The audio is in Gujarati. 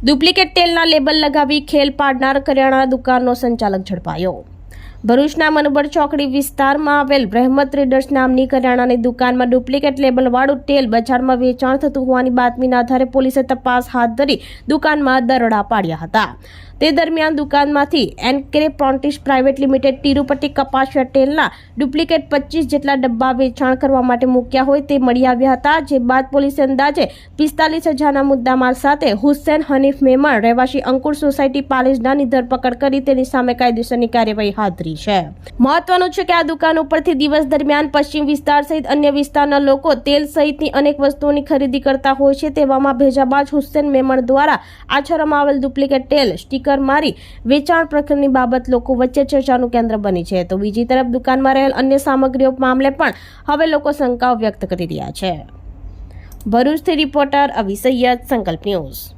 ડુપ્લિકેટ તેલના લેબલ લગાવી ખેલ પાડનાર કરિયાણા દુકાનનો સંચાલક ઝડપાયો. ભરૂચના મનોબળ ચોકડી વિસ્તારમાં આવેલ રહેમત ટ્રેડર્સ નામની કરિયાણાની દુકાનમાં ડુપ્લિકેટ લેબલવાળું તેલ બજારમાં વેચાણ થતું હોવાની બાતમીના આધારે પોલીસે તપાસ હાથ ધરી દુકાનમાં દરોડા પાડ્યા હતા. તે દરમિયાન દુકાનમાંથી એનક્રે પ્રોન્ટિસ પ્રાઇવેટ લિમિટેડ તિરુપતિ કપાસિયા તેલના ડુપ્લિકેટ પચીસ જેટલા ડબ્બા વેચાણ કરવા માટે મૂક્યા હોય તે મળી આવ્યા હતા, જે બાદ પોલીસે અંદાજે પિસ્તાલીસ હજારના મુદ્દામાલ સાથે હુસેન હનીફ મેમણ રહેવાસી અંકુર સોસાયટી પાલેજનાની ધરપકડ કરી તેની સામે કાયદેસરની કાર્યવાહી હાથ ધરી છે. મહત્વનું છે કે આ દુકાન ઉપરથી દિવસ દરમિયાન પશ્ચિમ વિસ્તાર સહિત અન્ય વિસ્તારના લોકો તેલ સહિતની અનેક વસ્તુઓની ખરીદી કરતા હોય છે, તેવામાં ભેજાબાજ હુસેન મેમણ દ્વારા આચરવામાં આવેલ ડુપ્લિકેટ તેલ, સ્ટીકર મારી વેચાણ પ્રકરણની બાબત લોકો વચ્ચે ચર્ચાનું કેન્દ્ર બની છે. તો બીજી તરફ દુકાનમાં રહેલ અન્ય સામગ્રીઓ મામલે પણ હવે લોકો શંકાઓ વ્યક્ત કરી રહ્યા છે. ભરૂચથી રિપોર્ટર અવી સૈયદ, સંકલ્પ ન્યૂઝ.